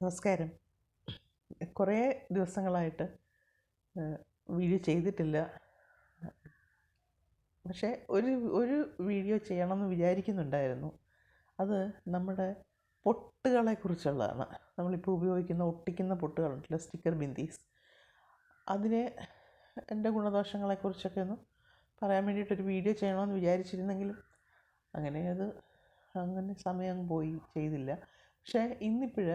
നമസ്കാരം. കുറേ ദിവസങ്ങളായിട്ട് വീഡിയോ ചെയ്തിട്ടില്ല. പക്ഷേ ഒരു ഒരു വീഡിയോ ചെയ്യണമെന്ന് വിചാരിക്കുന്നുണ്ടായിരുന്നു. അത് നമ്മുടെ പൊട്ടുകളെ കുറിച്ചുള്ളതാണ്. നമ്മളിപ്പോൾ ഉപയോഗിക്കുന്ന ഒട്ടിക്കുന്ന പൊട്ടുകളുണ്ടല്ലോ സ്റ്റിക്കർ ബിന്ദീസ്. അതിന് എന്റെ ഗുണദോഷങ്ങളെക്കുറിച്ചൊക്കെ ഒന്ന് പറയാൻ വേണ്ടിയിട്ടൊരു വീഡിയോ ചെയ്യണമെന്ന് വിചാരിച്ചിരുന്നെങ്കിലും അങ്ങനെ അത് അങ്ങനെ സമയം പോയി ചെയ്തില്ല. പക്ഷേ ഇന്നിപ്പോൾ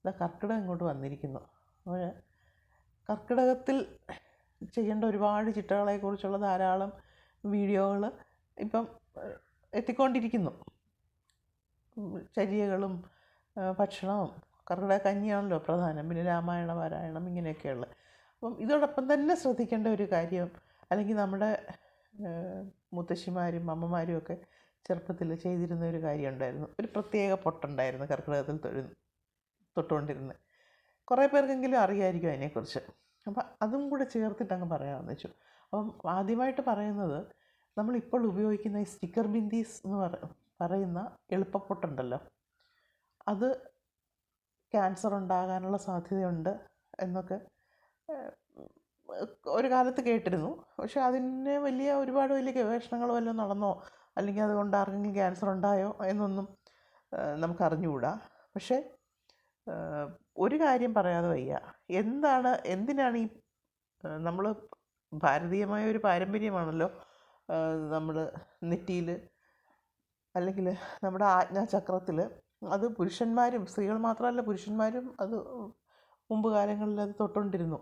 ഇതാ കർക്കിടകം ഇങ്ങോട്ട് വന്നിരിക്കുന്നു. അപ്പോൾ കർക്കിടകത്തിൽ ചെയ്യേണ്ട ഒരുപാട് ചിട്ടകളെക്കുറിച്ചുള്ള ധാരാളം വീഡിയോകൾ ഇപ്പം എത്തിക്കൊണ്ടിരിക്കുന്നു. ചര്യകളും ഭക്ഷണവും കർക്കിടക കഞ്ഞിയാണല്ലോ പ്രധാനം. പിന്നെ രാമായണ പാരായണം ഇങ്ങനെയൊക്കെയുള്ള. അപ്പം ഇതോടൊപ്പം തന്നെ ശ്രദ്ധിക്കേണ്ട ഒരു കാര്യം അല്ലെങ്കിൽ നമ്മുടെ മുത്തശ്ശിമാരും അമ്മമാരും ഒക്കെ ചെറുപ്പത്തിൽ ചെയ്തിരുന്ന ഒരു കാര്യം ഉണ്ടായിരുന്നു ഒരു പ്രത്യേക പൊട്ടുണ്ടായിരുന്നു കർക്കിടകത്തിൽ തൊഴു തൊട്ടുകൊണ്ടിരുന്നത് കുറേ പേർക്കെങ്കിലും അറിയായിരിക്കും അതിനെക്കുറിച്ച്. അപ്പം അതും കൂടെ ചേർത്തിട്ട് അങ്ങ് പറയാമെന്ന് വെച്ചു. അപ്പം ആദ്യമായിട്ട് പറയുന്നത് നമ്മളിപ്പോൾ ഉപയോഗിക്കുന്ന ഈ സ്റ്റിക്കർ ബിന്ദീസ് എന്ന് പറ പറയുന്ന എളുപ്പപ്പൊട്ടുണ്ടല്ലോ. അത് ക്യാൻസർ ഉണ്ടാകാനുള്ള സാധ്യതയുണ്ട് എന്നൊക്കെ ഒരു കാലത്ത് കേട്ടിരുന്നു. പക്ഷേ അതിന് വലിയ ഒരുപാട് വലിയ ഗവേഷണങ്ങൾ വല്ലതും നടന്നോ? അല്ലെങ്കിൽ അതുകൊണ്ട് ആർക്കെങ്കിലും ക്യാൻസർ ഉണ്ടായോ എന്നൊന്നും നമുക്ക് അറിഞ്ഞുകൂടാ പക്ഷേ ഒരു കാര്യം പറയാതെ വയ്യ. എന്താണ് എന്തിനാണ് ഈ നമ്മൾ ഭാരതീയമായ ഒരു പാരമ്പര്യമാണല്ലോ നമ്മൾ നെറ്റിയിൽ അല്ലെങ്കിൽ നമ്മുടെ ആജ്ഞാചക്രത്തിൽ അത് പുരുഷന്മാരും സ്ത്രീകൾ മാത്രമല്ല പുരുഷന്മാരും അത് മുമ്പ് കാലങ്ങളിൽ അത് തൊട്ടുകൊണ്ടിരുന്നു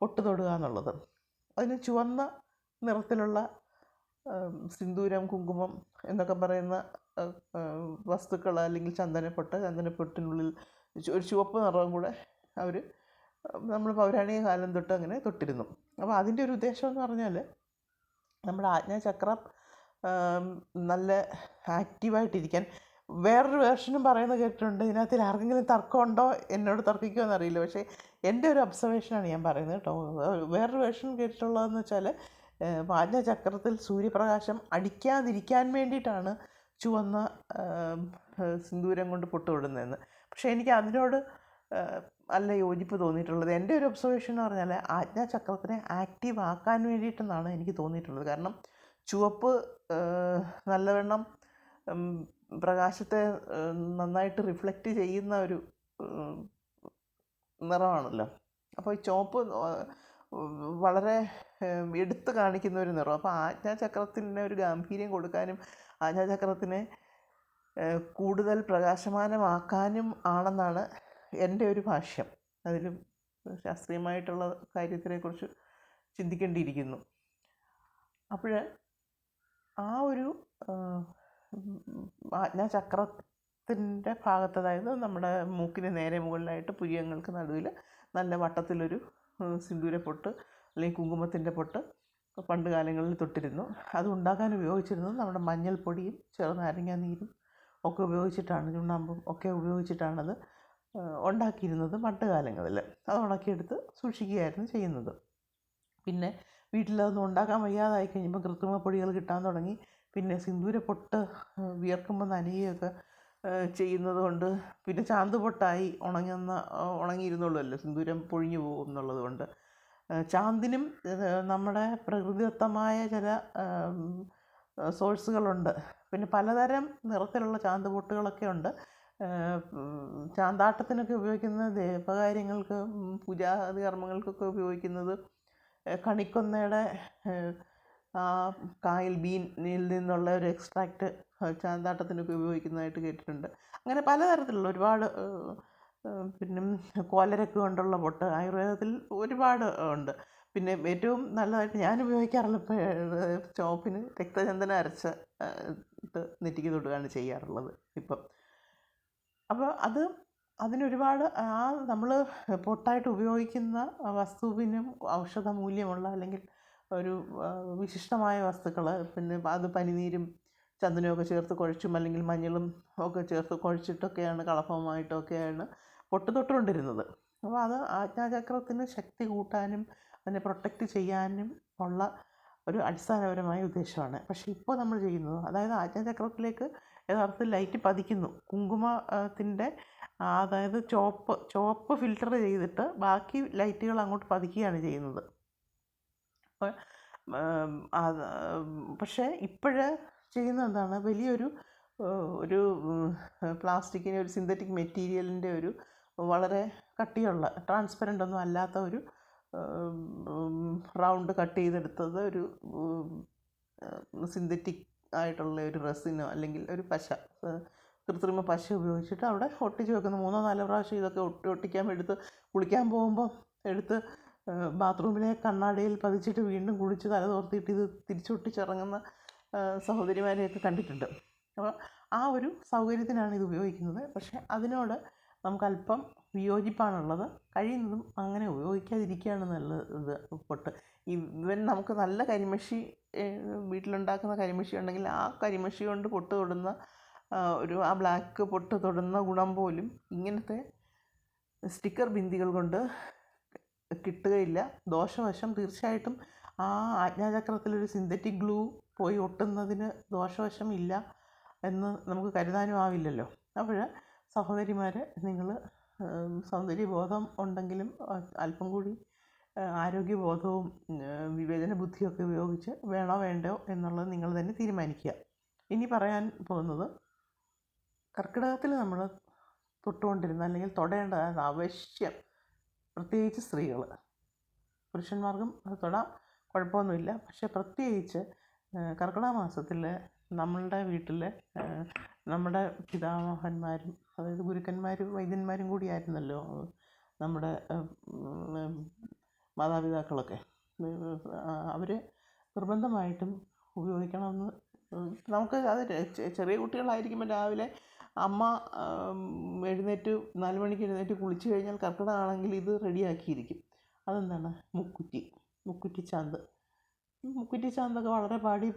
പൊട്ട് തൊടുക എന്നുള്ളത്. അതിന് ചുവന്ന നിറത്തിലുള്ള സിന്ദൂരം കുങ്കുമം എന്നൊക്കെ പറയുന്ന വസ്തുക്കൾ അല്ലെങ്കിൽ ചന്ദനപ്പൊട്ട് ചന്ദനപ്പൊട്ടിനുള്ളിൽ ഒരു ചുവപ്പ് നിറവും കൂടെ അവർ നമ്മൾ പൗരാണിക കാലം തൊട്ട് അങ്ങനെ തൊട്ടിരുന്നു. അപ്പോൾ അതിന്റെ ഒരു ഉദ്ദേശം എന്ന് പറഞ്ഞാൽ നമ്മുടെ ആജ്ഞാചക്രം നല്ല ആക്റ്റീവായിട്ടിരിക്കാൻ വേറൊരു വേർഷനും പറയുന്നത് കേട്ടിട്ടുണ്ട്. ഇതിനകത്തിൽ ആർക്കെങ്കിലും തർക്കമുണ്ടോ? എന്നോട് തർക്കിക്കുമോ എന്നറിയില്ല. പക്ഷേ എന്റെ ഒരു ഒബ്സർവേഷനാണ് ഞാൻ പറയുന്നത് കേട്ടോ. വേറൊരു വേർഷൻ കേട്ടിട്ടുള്ളതെന്ന് വെച്ചാൽ ആജ്ഞാചക്രത്തിൽ സൂര്യപ്രകാശം അടിക്കാതിരിക്കാൻ വേണ്ടിയിട്ടാണ് ചുവന്ന സിന്ദൂരം കൊണ്ട് പൊട്ടുവിടുന്നതെന്ന്. പക്ഷേ എനിക്ക് അതിനോട് അല്ല യോജിപ്പ് തോന്നിയിട്ടുള്ളത്. എന്റെ ഒരു ഒബ്സർവേഷൻ എന്ന് പറഞ്ഞാൽ ആജ്ഞാചക്രത്തിനെ ആക്റ്റീവ് ആക്കാൻ വേണ്ടിയിട്ടെന്നാണ് എനിക്ക് തോന്നിയിട്ടുള്ളത്. കാരണം ചുവപ്പ് നല്ലവണ്ണം പ്രകാശത്തെ നന്നായിട്ട് റിഫ്ലക്റ്റ് ചെയ്യുന്ന ഒരു നിറമാണല്ലോ. അപ്പോൾ ഈ ചുവപ്പ് വളരെ എടുത്തു കാണിക്കുന്ന ഒരു നിറം. അപ്പോൾ ആജ്ഞാചക്രത്തിന് ഒരു ഗാംഭീര്യം കൊടുക്കാനും ആജ്ഞാചക്രത്തിനെ കൂടുതൽ പ്രകാശമാനമാക്കാനും ആണെന്നാണ് എന്റെ ഒരു ഭാഷ്യം. അതിലും ശാസ്ത്രീയമായിട്ടുള്ള കാര്യത്തിനെക്കുറിച്ച് ചിന്തിക്കേണ്ടിയിരിക്കുന്നു. അപ്പോൾ ആ ഒരു ആജ്ഞാചക്രത്തിന്റെ ഭാഗത്ത് അതായത് നമ്മുടെ മൂക്കിന് നേരെ മുകളിലായിട്ട് പുരിയങ്ങൾക്ക് നടുവിൽ നല്ല വട്ടത്തിലൊരു സിന്ദൂര പൊട്ട് അല്ലെങ്കിൽ കുങ്കുമത്തിന്റെ പൊട്ട് പണ്ട് കാലങ്ങളിൽ തൊട്ടിരുന്നു. അത് ഉണ്ടാക്കാൻ ഉപയോഗിച്ചിരുന്നത് നമ്മുടെ മഞ്ഞൾപ്പൊടിയും ചെറുനാരങ്ങ നീരും ഒക്കെ ഉപയോഗിച്ചിട്ടാണ് ചുണ്ണാമ്പും ഒക്കെ ഉപയോഗിച്ചിട്ടാണത് ഉണ്ടാക്കിയിരുന്നത് പണ്ട് കാലങ്ങളിൽ. അത് ഉണക്കിയെടുത്ത് സൂക്ഷിക്കുകയായിരുന്നു ചെയ്യുന്നത്. പിന്നെ വീട്ടിലതൊന്നും ഉണ്ടാക്കാൻ വയ്യാതായി കഴിഞ്ഞപ്പോൾ കൃത്രിമ പൊടികൾ കിട്ടാൻ തുടങ്ങി. പിന്നെ സിന്ദൂര പൊട്ട് വിയർക്കുമ്പോൾ നനയുകയൊക്കെ ചെയ്യുന്നത് കൊണ്ട് പിന്നെ ചാന്ത് പൊട്ടായി ഉണങ്ങുന്ന ഉണങ്ങിയിരുന്നുള്ളല്ലോ സിന്ദൂരം പൊഴിഞ്ഞു പോകും എന്നുള്ളത് കൊണ്ട്. ചാന്തിനും നമ്മുടെ പ്രകൃതിദത്തമായ ചില സോഴ്സുകളുണ്ട്. പിന്നെ പലതരം നിറത്തിലുള്ള ചാന്തുപൊട്ടുകളൊക്കെ ഉണ്ട്. ചാന്താട്ടത്തിനൊക്കെ ഉപയോഗിക്കുന്ന ദേവകാര്യങ്ങൾക്ക് പൂജാതി കർമ്മങ്ങൾക്കൊക്കെ ഉപയോഗിക്കുന്നത് കണിക്കൊന്നയുടെ ആ കായൽ ബീനിൽ നിന്നുള്ള ഒരു എക്സ്ട്രാക്റ്റ് ചാന്താട്ടത്തിനൊക്കെ ഉപയോഗിക്കുന്നതായിട്ട് കേട്ടിട്ടുണ്ട്. അങ്ങനെ പലതരത്തിലുള്ള ഒരുപാട് പിന്നെ കോലരക്ക് കൊണ്ടുള്ള പൊട്ട് ആയുർവേദത്തിൽ ഒരുപാട് ഉണ്ട്. പിന്നെ ഏറ്റവും നല്ലതായിട്ട് ഞാൻ ഉപയോഗിക്കാറുള്ള ഇപ്പോൾ ചോപ്പിന് രക്തചന്ദനം അരച്ച ഇട്ട് നെറ്റിക്ക് തൊടുകയാണ് ചെയ്യാറുള്ളത് ഇപ്പം. അപ്പോൾ അത് അതിനൊരുപാട് ആ നമ്മൾ പൊട്ടായിട്ട് ഉപയോഗിക്കുന്ന വസ്തുവിനും ഔഷധ മൂല്യമുള്ള അല്ലെങ്കിൽ ഒരു വിശിഷ്ടമായ വസ്തുക്കൾ പിന്നെ അത് പനിനീരും ചന്ദനമൊക്കെ ചേർത്ത് കുഴച്ചും അല്ലെങ്കിൽ മഞ്ഞളും ഒക്കെ ചേർത്ത് കുഴച്ചിട്ടൊക്കെയാണ് കളഭമായിട്ടൊക്കെയാണ് പൊട്ട് തൊട്ടുകൊണ്ടിരുന്നത്. അപ്പോൾ അത് ആജ്ഞാചക്രത്തിന് ശക്തി കൂട്ടാനും അതിനെ പ്രൊട്ടക്റ്റ് ചെയ്യാനും ഉള്ള ഒരു അടിസ്ഥാനപരമായ ഉദ്ദേശമാണ്. പക്ഷേ ഇപ്പോൾ നമ്മൾ ചെയ്യുന്നത് അതായത് ആജ്ഞാചക്രത്തിലേക്ക് യഥാർത്ഥത്തിൽ ലൈറ്റ് പതിക്കുന്നു. കുങ്കുമത്തിന്റെ അതായത് ചോപ്പ് ചോപ്പ് ഫിൽട്ടർ ചെയ്തിട്ട് ബാക്കി ലൈറ്റുകൾ അങ്ങോട്ട് പതിക്കുകയാണ് ചെയ്യുന്നത്. അപ്പോൾ പക്ഷേ ഇപ്പോഴ് ചെയ്യുന്നത് എന്താണ്? വലിയൊരു ഒരു പ്ലാസ്റ്റിക്കിന്റെ ഒരു സിന്തറ്റിക് മെറ്റീരിയലിന്റെ ഒരു വളരെ കട്ടിയുള്ള ട്രാൻസ്പെറന്റ് ഒന്നും അല്ലാത്ത ഒരു റൗണ്ട് കട്ട് ചെയ്തെടുത്തത് ഒരു സിന്തറ്റിക് ആയിട്ടുള്ള ഒരു റെസിനോ അല്ലെങ്കിൽ ഒരു പശ കൃത്രിമ പശ ഉപയോഗിച്ചിട്ട് അവിടെ ഒട്ടിച്ച് വെക്കുന്നു. മൂന്നോ നാലോ പ്രാവശ്യം ഇതൊക്കെ ഒട്ടി ഒട്ടിക്കാൻ എടുത്ത് കുളിക്കാൻ പോകുമ്പോൾ എടുത്ത് ബാത്റൂമിലെ കണ്ണാടിയിൽ പതിച്ചിട്ട് വീണ്ടും കുളിച്ച് തല തോർത്തിയിട്ട് ഇത് തിരിച്ചൊട്ടിച്ചിറങ്ങുന്ന സഹോദരിമാരെയൊക്കെ കണ്ടിട്ടുണ്ട്. അപ്പോൾ ആ ഒരു സൗകര്യത്തിനാണ് ഇത് ഉപയോഗിക്കുന്നത്. പക്ഷേ അതിനോട് നമുക്കല്പം വിയോജിപ്പാണുള്ളത്. കഴിയുന്നതും അങ്ങനെ ഉപയോഗിക്കാതിരിക്കുകയാണ് നല്ലത്. പൊട്ട് ഇവൻ നമുക്ക് നല്ല കരിമഷി വീട്ടിലുണ്ടാക്കുന്ന കരിമഷി ഉണ്ടെങ്കിൽ ആ കരിമഷി കൊണ്ട് പൊട്ട് തൊടുന്ന ഒരു ആ ബ്ലാക്ക് പൊട്ട് തൊടുന്ന ഗുണം പോലും ഇങ്ങനത്തെ സ്റ്റിക്കർ ബിന്ദികൾ കൊണ്ട് കിട്ടുകയില്ല. ദോഷവശം തീർച്ചയായിട്ടും ആ ആജ്ഞാചക്രത്തിലൊരു സിന്തറ്റിക് ഗ്ലൂ പോയി ഒട്ടുന്നതിന് ദോഷവശം ഇല്ല എന്ന് നമുക്ക് കരുതാനും ആവില്ലല്ലോ. അപ്പോൾ സഹോദരിമാർ നിങ്ങൾ സൗന്ദര്യബോധം ഉണ്ടെങ്കിലും അല്പം കൂടി ആരോഗ്യബോധവും വിവേചന ബുദ്ധിയൊക്കെ ഉപയോഗിച്ച് വേണോ വേണ്ടയോ എന്നുള്ളത് നിങ്ങൾ തന്നെ തീരുമാനിക്കുക. ഇനി പറയാൻ പോകുന്നത് കർക്കിടകത്തിൽ നമ്മൾ തൊട്ടുകൊണ്ടിരുന്ന അല്ലെങ്കിൽ തൊടേണ്ടത് അവശ്യം പ്രത്യേകിച്ച് സ്ത്രീകൾ പുരുഷന്മാർക്കും തൊടാം കുഴപ്പമൊന്നുമില്ല. പക്ഷേ പ്രത്യേകിച്ച് കർക്കിടക മാസത്തിൽ നമ്മളുടെ വീട്ടിൽ നമ്മുടെ പിതാമഹന്മാരും അതായത് ഗുരുക്കന്മാരും വൈദ്യന്മാരും കൂടിയായിരുന്നല്ലോ നമ്മുടെ മാതാപിതാക്കളൊക്കെ. അവർ നിർബന്ധമായിട്ടും ഉപയോഗിക്കണമെന്ന് നമുക്ക് അത് ചെറിയ കുട്ടികളായിരിക്കുമ്പോൾ രാവിലെ അമ്മ എഴുന്നേറ്റ് നാല് മണിക്ക് എഴുന്നേറ്റ് കുളിച്ച് കഴിഞ്ഞാൽ കർക്കിടകമാണെങ്കിൽ ഇത് റെഡിയാക്കിയിരിക്കും. അതെന്താണ്? മുക്കുറ്റി മുക്കുറ്റി ചാന്ത്. മുക്കുറ്റി ചാന്തൊക്കെ വളരെ പാടി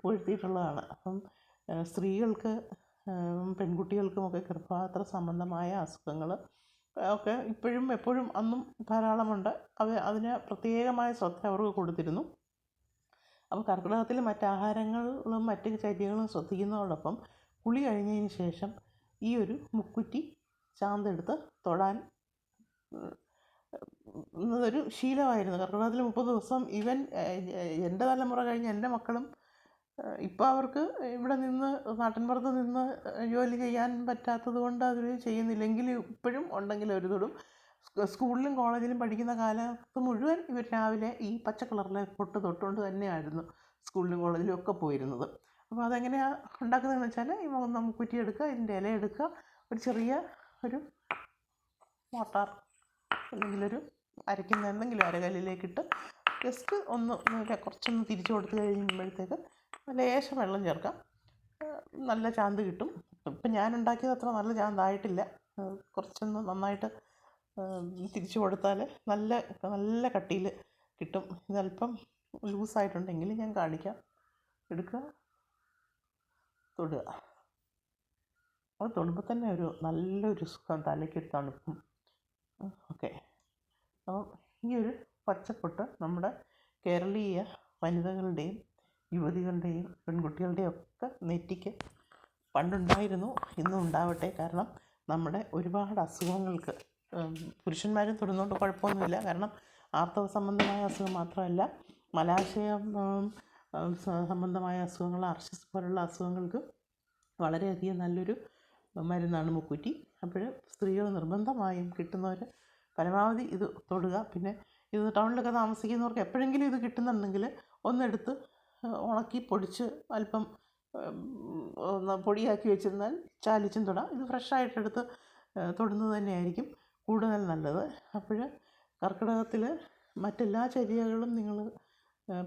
പുകഴ്ത്തിയിട്ടുള്ളതാണ് അപ്പം സ്ത്രീകൾക്ക് പെൺകുട്ടികൾക്കുമൊക്കെ ഗർഭപാത്ര സംബന്ധമായ അസുഖങ്ങൾ ഒക്കെ ഇപ്പോഴും എപ്പോഴും അന്നും ധാരാളമുണ്ട്. അവ അതിന് പ്രത്യേകമായ ശ്രദ്ധ അവർക്ക് കൊടുത്തിരുന്നു. അപ്പോൾ കർക്കിടകത്തിൽ മറ്റാഹാരങ്ങളും മറ്റ് ചര്യകളും ശ്രദ്ധിക്കുന്നതോടൊപ്പം കുളി കഴിഞ്ഞതിന് ശേഷം ഈ ഒരു മുക്കുറ്റി ചാന്തെടുത്ത് തൊടാൻ ഒരു ശീലമായിരുന്നു. കാരണം കർക്കിടകത്തിൽ മുപ്പത് ദിവസം ഇവൻ എന്റെ തലമുറ കഴിഞ്ഞ് എന്റെ മക്കളും ഇപ്പോൾ അവർക്ക് ഇവിടെ നിന്ന് നാട്ടിൻപുറത്ത് നിന്ന് ജോലി ചെയ്യാൻ പറ്റാത്തത് കൊണ്ട് അവർ ചെയ്യുന്നില്ലെങ്കിൽ ഇപ്പോഴും ഉണ്ടെങ്കിൽ അവർ തൊടും. സ്കൂളിലും കോളേജിലും പഠിക്കുന്ന കാലത്ത് മുഴുവൻ ഇവർ രാവിലെ ഈ പച്ച കളറിലെ പൊട്ട് തൊട്ടുകൊണ്ട് തന്നെയായിരുന്നു സ്കൂളിലും കോളേജിലും ഒക്കെ പോയിരുന്നത്. അപ്പോൾ അതെങ്ങനെയാണ് ഉണ്ടാക്കുന്നതെന്ന് വെച്ചാൽ നമുക്ക് കുറ്റിയെടുക്കുക ഇതിന്റെ ഇല എടുക്കുക ഒരു ചെറിയ ഒരു മോട്ടാർ അല്ലെങ്കിൽ ഒരു അരയ്ക്കുന്ന എന്തെങ്കിലും അരകല്ലിലേക്കിട്ട് ജസ്റ്റ് ഒന്ന് കുറച്ചൊന്ന് തിരിച്ചു കൊടുത്തു കഴിയുമ്പോഴത്തേക്ക് ലേശം വെള്ളം ചേർക്കാം. നല്ല ചാന്ത് കിട്ടും. ഇപ്പം ഞാൻ ഉണ്ടാക്കിയത് അത്ര നല്ല ചാന്തായിട്ടില്ല. കുറച്ചൊന്ന് നന്നായിട്ട് തിരിച്ചു കൊടുത്താൽ നല്ല നല്ല കട്ടിയിൽ കിട്ടും. ഇതല്പം ലൂസായിട്ടുണ്ടെങ്കിൽ ഞാൻ കാണിക്കാം. എടുക്കുക. തൊടുക. അത് തൊടുമ്പോൾ തന്നെ ഒരു നല്ലൊരു സുഖം. തലയ്ക്ക് തണുപ്പും. ഓക്കെ. അപ്പം ഈ ഒരു പച്ചപ്പൊട്ട് നമ്മുടെ കേരളീയ വനിതകളുടെയും യുവതികളുടെയും പെൺകുട്ടികളുടെയും ഒക്കെ നെറ്റിക്ക് പണ്ടുണ്ടായിരുന്നു ഇന്നും ഉണ്ടാവട്ടെ. കാരണം നമ്മുടെ ഒരുപാട് അസുഖങ്ങൾക്ക് പുരുഷന്മാരും തൊടുന്നതുകൊണ്ട് കുഴപ്പമൊന്നുമില്ല. കാരണം ആർത്തവ സംബന്ധമായ അസുഖം മാത്രമല്ല മലാശയ സംബന്ധമായ അസുഖങ്ങൾ അർഷസ് പോലുള്ള അസുഖങ്ങൾക്ക് വളരെയധികം നല്ലൊരു മരുന്നാണ് മുക്കുറ്റി. അപ്പോൾ സ്ത്രീകൾ നിർബന്ധമായും കിട്ടുന്നവർ പരമാവധി ഇത് തൊടുക. പിന്നെ ഇത് ടൗണിലൊക്കെ താമസിക്കുന്നവർക്ക് എപ്പോഴെങ്കിലും ഇത് കിട്ടുന്നുണ്ടെങ്കിൽ ഒന്നെടുത്ത് ഉണക്കി പൊടിച്ച് അല്പം ഒന്ന് പൊടിയാക്കി വെച്ചിരുന്നാൽ ചാലിച്ചും തൊടാം. ഇത് ഫ്രഷായിട്ടെടുത്ത് തൊടുന്നത് തന്നെയായിരിക്കും കൂടുതൽ നല്ലത്. അപ്പോൾ കർക്കിടകത്തിൽ മറ്റെല്ലാ ചര്യകളും നിങ്ങൾ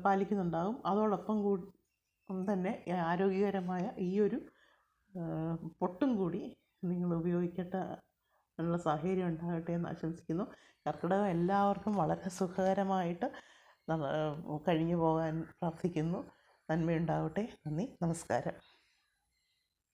പാലിക്കുന്നുണ്ടാകും. അതോടൊപ്പം കൂ തന്നെ ആരോഗ്യകരമായ ഈ ഒരു പൊട്ടും കൂടി നിങ്ങൾ ഉപയോഗിക്കട്ടെ ഉള്ള സാഹചര്യം ഉണ്ടാകട്ടെ എന്ന് ആശംസിക്കുന്നു. കർക്കിടകം എല്ലാവർക്കും വളരെ സുഖകരമായിട്ട് കഴിഞ്ഞു പോകാൻ പ്രാർത്ഥിക്കുന്നു. നന്മയുണ്ടാവട്ടെ. നന്ദി. നമസ്കാരം.